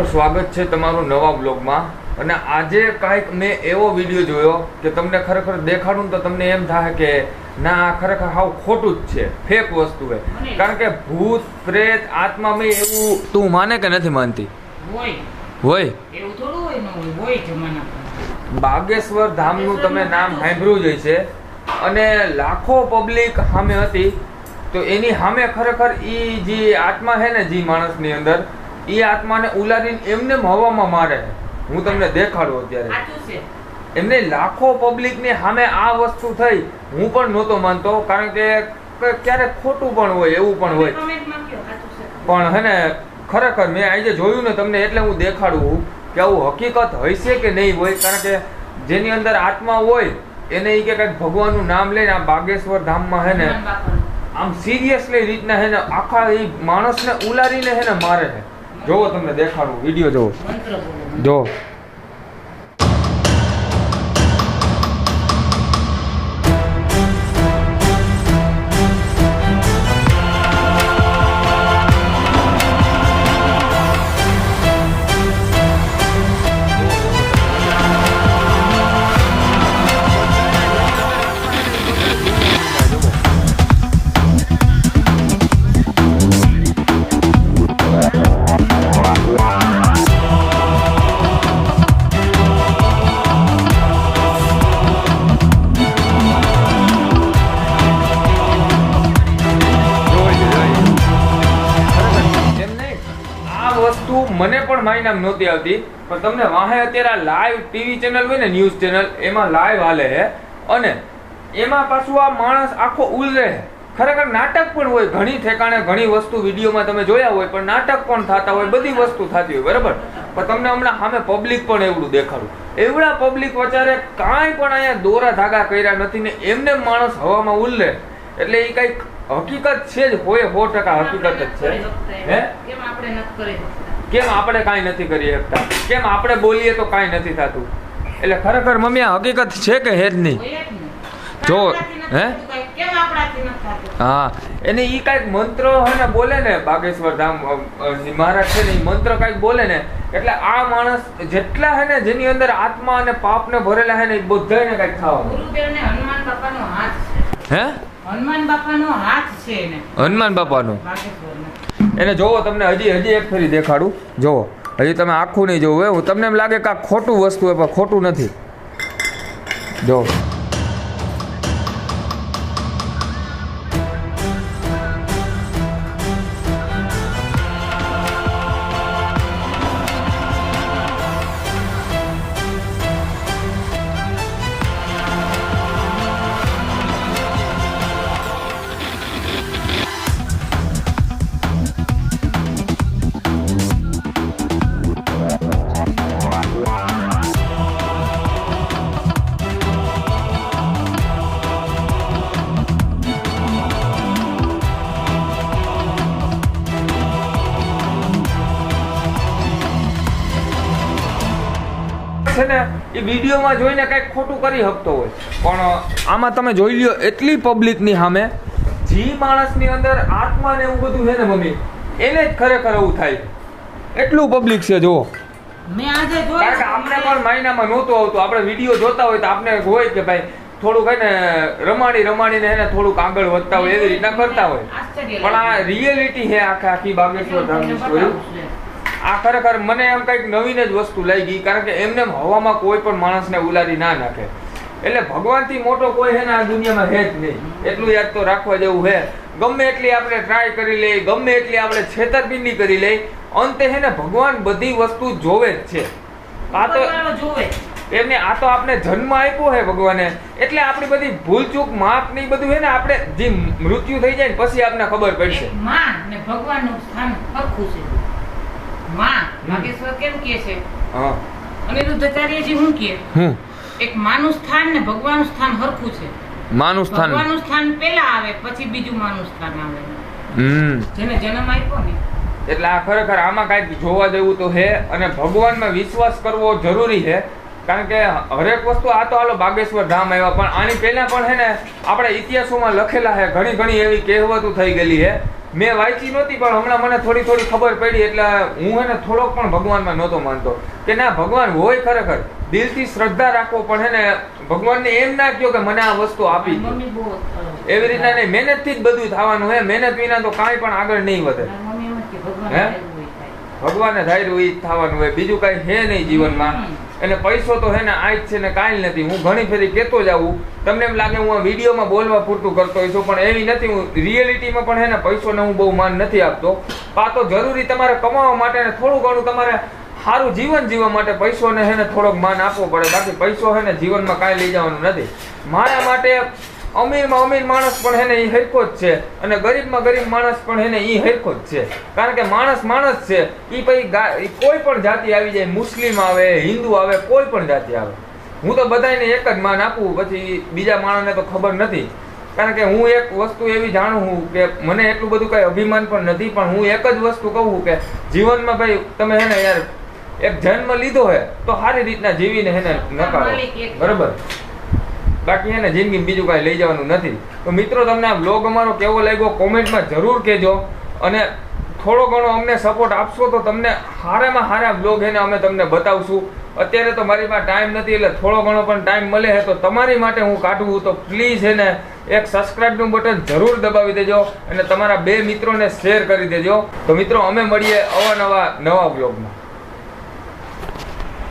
મિત્રો સ્વાગત છે તમારું નવા બ્લોગમાં. અને આજે કાંઈક મેં એવો વીડિયો જોયો કે તમને ખરેખર દેખાડું તો તમને એમ થાય કે ના આ ખરેખર હાવ ખોટું જ છે ફેક વસ્તુ છે કારણ કે ભૂત પ્રેત આત્મા મેં એવું તું માને કે નથી માનતી? હોય. બાગેશ્વર ધામનું તમે નામ સાંભળ્યું જ છે અને લાખો પબ્લિક સામે હતી. તો એની સામે ખરેખર એ જે આત્મા છે ને જે માણસની અંદર ઈ આત્માને ઉલારીને એમને હવામાં મારે. હું તમને દેખાડું અત્યારે. એમને લાખો પબ્લિકની સામે આ વસ્તુ થઈ. હું પણ નહોતો માનતો કારણ કે ક્યારેક ખોટું પણ હોય એવું પણ હોય. પણ હે ને ખરેખર મેં આજે જોયું ને તમને એટલે હું દેખાડું કે આવું હકીકત હશે કે નહીં હોય કારણ કે જેની અંદર આત્મા હોય એને એ કે કંઈક ભગવાનનું નામ લઈને આ બાગેશ્વર ધામમાં હે ને આમ સિરિયસલી રીતના હે ને આખા એ માણસને ઉલારીને હે ને મારે. છે જોવો તમને દેખાડું વીડિયો જોવો. જોવો મને પણ મારી નામ નહોતી આવતી પણ તમને વાહે અત્યારે આ લાઈવ ટીવી ચેનલ હોય ને ન્યૂઝ ચેનલ એમાં લાઈવ હાલે છે અને એમાં પાછું આ માણસ આખો ઉલરે ખરેખર નાટક પણ હોય ઘણી ઠેકાણે ઘણી વસ્તુ વિડીયોમાં તમે જોયા હોય પણ નાટક પણ થતા હોય બધી વસ્તુ થતી હોય બરાબર? પણ તમને હમણાં સામે પબ્લિક પણ એવડું દેખાડું. એવડા પબ્લિક વચારે કાંઈ પણ અહીંયા દોરા ધાગા કર્યા નથી ને એમને માણસ હવામાં ઉલરે એટલે એ કંઈક હકીકત છે જ હોય સો ટકા હકીકત જ છે. હે? કેમ આપણે કરી? કેમ આપણે કાંઈ નથી કરી શકતા? કેમ આપણે બોલીએ તો કાંઈ નથી થતું? એટલે ખરેખર મમ્મી આ હકીકત છે કે હે જ હે? હા એને એ કાંઈક મંત્ર ને બોલે ને બાગેશ્વર ધામ મહારાજ છે ને એ મંત્ર કાંઈક બોલે ને એટલે આ માણસ જેટલા હે ને જેની અંદર આત્મા અને પાપને ભરેલા હે ને એ બધાયને કાંઈક થવા. હનુમાન બાપાનો હાથ હે? હનુમાન બાપાનો હાથ છે હનુમાન બાપાનો. એને જોવો તમને હજી હજી એક ફેરી દેખાડું. જોવો. હજી તમે આખું નહીં જોવું. હું તમને એમ લાગે કે આ ખોટું વસ્તુ એ પણ ખોટું નથી. જો છે ને એ વિડીયોમાં જોઈને કંઈક ખોટું કરી શકતો હોય. પણ આમાં તમે જોઈ લ્યો એટલી પબ્લિકની સામે જે માણસની અંદર આત્મા ને એવું બધું છે ને મમ્મી એને જ ખરેખર એવું થાય. એટલું પબ્લિક છે જુઓ. કારણ કે આપણે પણ મહિનામાં નહોતું આવતું. આપણે વીડિયો જોતા હોય તો આપણે હોય કે ભાઈ થોડુંક હે ને રમાડી રમાડીને એને થોડુંક આગળ વધતા હોય એવી રીતના કરતા હોય. પણ આ. રિયલિટી છે આખે આખી બાગેશ્વર ધામની સ્ટોરી. આ ખરેખર મને એમ કંઈક નવીન જ વસ્તુ લાગી કારણ કે એમને હવામાં કોઈ પણ માણસને ઉલારી ના નાખે. એટલે ભગવાનથી મોટો કોઈ છે ને આ દુનિયામાં છે જ નહીં. એટલું યાદ તો રાખવા જેવું છે ગમે એટલી આપણે ટ્રાય કરી લઈએ ગમે એટલી આપણે છેતરપિંડી કરી લઈએ અંતે છે ને ભગવાન બધી વસ્તુ જોવે જ છે. આ તો જોવે. એમને આ તો આપણે જન્મ આપ્યો હે ભગવાને. એટલે આપણી બધી ભૂલચૂક માપ ને બધું હે ને આપણે જે મૃત્યુ થઈ જાય ને પછી આપણને ખબર પડશે. માં ને ભગવાનનું સ્થાન છે માં નાગેશ્વર કેમ કે છે? હા. અનિરુદ્ધાચાર્યજી શું કે હું? એક માનું સ્થાન ને ભગવાનનું સ્થાન સરખું છે. માનું સ્થાન. ભગવાનનું સ્થાન પહેલા આવે પછી બીજું માનું સ્થાન આવે. હમ. જેને જન્મ આપ્યો ને. એટલે આ ખરેખર આમાં કાંઈક જોવા જેવું તો છે અને ભગવાનમાં વિશ્વાસ કરવો જરૂરી છે કારણ કે હરેક વસ્તુ આ તો હાલો બાગેશ્વર ધામ આવ્યા પણ આની પહેલા પણ છે ને આપણે ઇતિહાસોમાં લખેલા છે ઘણી ઘણી એવી કહેવતો થઈ ગયેલી છે મેં વાંચી નહોતી પણ હમણાં મને થોડી થોડી ખબર પડી એટલે હું હે ને થોડોક પણ ભગવાનમાં નહોતો માનતો. કે ના ભગવાન હોય ખરેખર. દિલથી શ્રદ્ધા રાખવો પણ હે ને ભગવાનને એમ ના કહો કે મને આ વસ્તુ આપી એવી રીતના નહીં મહેનતથી જ બધું થવાનું હે. મહેનત વિના તો કાંઈ પણ આગળ નહીં વધે. હે? આવ્યું ભગવાને ધાર્યું એ થવાનું હોય. બીજું કાંઈ હે નહીં જીવનમાં. અને પૈસો તો હે ને આ જ છે ને કાંઈ નથી. હું ઘણી ફેરી કહેતો જાઉં. તમને એમ લાગે હું આ વિડીયોમાં બોલવા પૂરતું કરતો હોઈશ પણ એવી નથી. હું રિયલિટીમાં પણ હે ને પૈસોને હું બહુ માન નથી આપતો. આ તો જરૂરી તમારે કમાવા માટે ને થોડું ઘણું તમારે સારું જીવન જીવવા માટે પૈસોને હે ને થોડોક માન આપવો પડે. બાકી પૈસો હે ને જીવનમાં કાંઈ લઈ જવાનું નથી. મારા માટે અમીરમાં અમીર માણસ પણ એને ને એ હરકો જ છે અને ગરીબમાં ગરીબ માણસ પણ એને એ હરકો જ છે. કારણ કે માણસ માણસ છે એ પછી કોઈ પણ જાતિ આવી જાય મુસ્લિમ આવે હિન્દુ આવે કોઈ પણ જાતિ આવે. હું તો બધાને એક જ માન આપું પછી બીજા માણસને તો ખબર નથી. કારણ કે હું એક વસ્તુ એવી જાણું છું કે મને એટલું બધું કઈ અભિમાન પણ નથી પણ હું એક જ વસ્તુ કહું છું કે જીવનમાં ભાઈ તમે હે ને યાર એક જન્મ લીધો હે તો સારી રીતના જીવીને હે ને નકારો બરોબર? બાકી એને જિંદગી બીજું કાંઈ લઈ જવાનું નથી. તો મિત્રો, તમને આ બ્લોગ અમારો કેવો લાગ્યો કોમેન્ટમાં જરૂર કહેજો. અને થોડો ઘણો અમને સપોર્ટ આપશો તો તમને હારામાં હારા બ્લોગ એને અમે તમને બતાવશું. અત્યારે તો મારી પાસે ટાઈમ નથી એટલે થોડો ઘણો પણ ટાઈમ મળે છે. તો તમારી માટે હું કાઢું તો પ્લીઝ એને એક સબસ્ક્રાઈબનું બટન જરૂર દબાવી દેજો અને તમારા બે મિત્રોને શેર કરી દેજો. તો મિત્રો, અમે મળીએ અવાનવા નવા બ્લોગમાં